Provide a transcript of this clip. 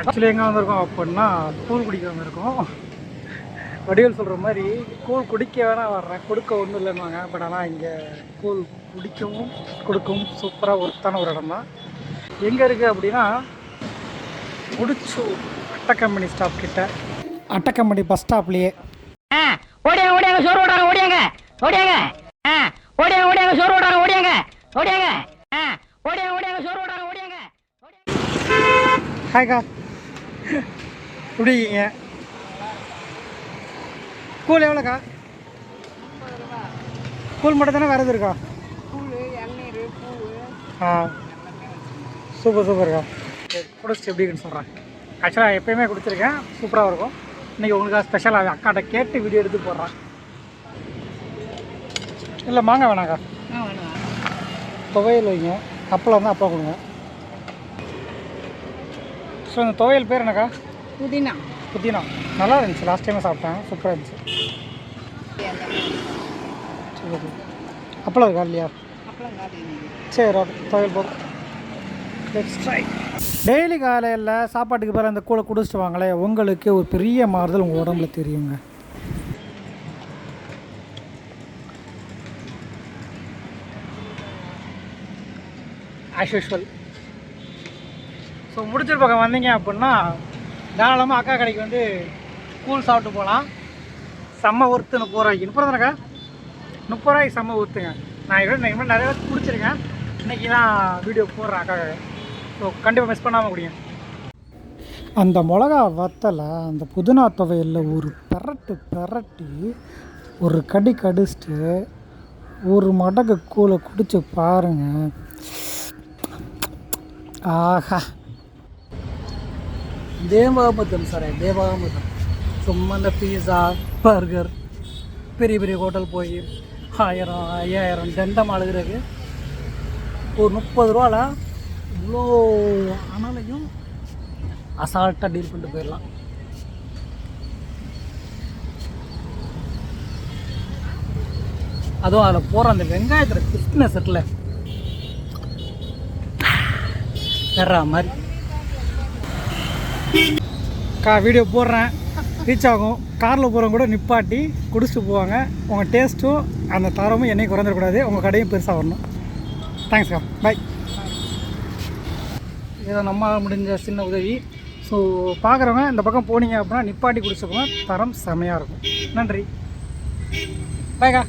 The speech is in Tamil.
ஆக்சுவலி எங்கே வந்திருக்கோம் அப்படின்னா கூழ் குடிக்க வந்திருக்கோம் வடிவேல் சொல்கிற மாதிரி கூழ் குடிக்க வேணா வர்றேன். கொடுக்க ஒன்றும் இல்லைன்னுவாங்க. பட் ஆனால் இங்கே கூழ் குடிக்கவும் கொடுக்கவும் சூப்பராக ஒருத்தான ஒரு இடம் தான் எங்கே இருக்குது அப்படின்னா முடிச்சு அட்டை கம்பெனி ஸ்டாப் கிட்ட. அட்டை கம்பெனி பஸ் ஸ்டாப்லேயே ஆ, ஓடியாங்க ஓடியாங்க சோறு ஓடாங்க ஓடியாங்க ஓடியாங்க. ஆ, ஓடியாங்க ஓடியாங்க சோறு ஓடாங்க ஓடியாங்க ஓடியாங்க. ஆ, ஓடியாங்க ஓடியாங்க சோறு ஓடாங்க ஓடியாங்க ஹாய்க்கா எப்படி இருக்கீங்க? கூல் எவ்வளோக்கா? கூல் மட்டும் தானே வேறு எதுவும் இருக்கா ஆ. சூப்பர் சூப்பர்க்கா குடிச்சிட்டு எப்படி இருக்குன்னு சொல்கிறேன் ஆக்சுவலாக எப்பயுமே குடிச்சிருக்கேன். சூப்பராக இருக்கும். இன்றைக்கி உங்களுக்கு ஸ்பெஷலாக அக்காட்ட கேட்டு வீடியோ எடுத்து போடுறேன். இல்லை மாங்காய் வேணாக்கா? துவையல் வைங்க. அப்பளம் தான் அப்பளம் கொடுங்க. ஸோ இந்த துவையல் பேர் என்னக்கா? புதினா. புதினா. நல்லா இருந்துச்சு. லாஸ்ட் டைமே சாப்பிட்டேன். சூப்பராக இருந்துச்சு. சரி. அப்பளம் இருக்கா இல்லையா? சரி ஓகே துவையல் போதும் லெட்ஸ் ட்ரை டெய்லி காலையில் சாப்பாட்டுக்கு பேர் அந்த கூழை குடிச்சிட்டு வாங்களே உங்களுக்கு ஒரு பெரிய மாறுதல் உங்கள் உடம்புல தெரியுங்க. ஆஸ் யூஷுவல் ஸோ முடிச்சிட்டு பக்கம் வந்தீங்க அப்படின்னா தாராளமாக அக்கா கடைக்கு வந்து கூழ் சாப்பிட்டு போகலாம். செம்ம ஒர்த்து முப்பது ரூபாய்க்கு முப்பது தானக்கா முப்பது ரூபாய்க்கு செம்ம ஒர்த்துங்க நான் இவ்வளோ நான் இவ்வளோ நிறைய பேர் குடிச்சிருக்கேன். இன்றைக்கி தான் வீடியோ போடுறேன் அக்கா ஸோ கண்டிப்பாக மிஸ் பண்ணாமல் முடியும் அந்த மிளகா வத்தலை அந்த புதினா துவையலில் ஒரு பெரட்டு பெரட்டி ஒரு கடி கடிச்சிட்டு ஒரு மடக்கு கூழை குடிச்சு பாருங்க. ஆஹா. தேவாபத்தம் சார் தேவாபத்தம் சும்மா இந்த பீஸா பர்கர் பெரிய பெரிய ஹோட்டல் போய் ஆயிரம் ஐயாயிரம் தண்டம் அழுகிறதுக்கு ஒரு முப்பது ரூபால இவ்வளோ அனலையும் அசால்ட்டாக டீல் பண்ணிட்டு போயிடலாம் அதுவும் அதில் போகிற அந்த வெங்காயத்தில் கிறிஸ்பினஸ் இருக்குல்ல தர்ற மாதிரி கா வீடியோ போடுறேன். ரீச் ஆகும். காரில் போகிறவங்க கூட நிப்பாட்டி குடிச்சிட்டு போவாங்க. உங்கள் டேஸ்ட்டும் அந்த தரமும் என்னையும் குறைஞ்சிடக்கூடாது. உங்கள் கடையும் பெருசாக வரணும். தேங்க்ஸ்க்கா பை இதை நம்மளால் முடிஞ்ச சின்ன உதவி. ஸோ பார்க்குறவங்க இந்த பக்கம் போனீங்க அப்படின்னா நிப்பாட்டி குடிச்சுக்கோங்க தரம் செமையாக இருக்கும். நன்றி. பாய்க்கா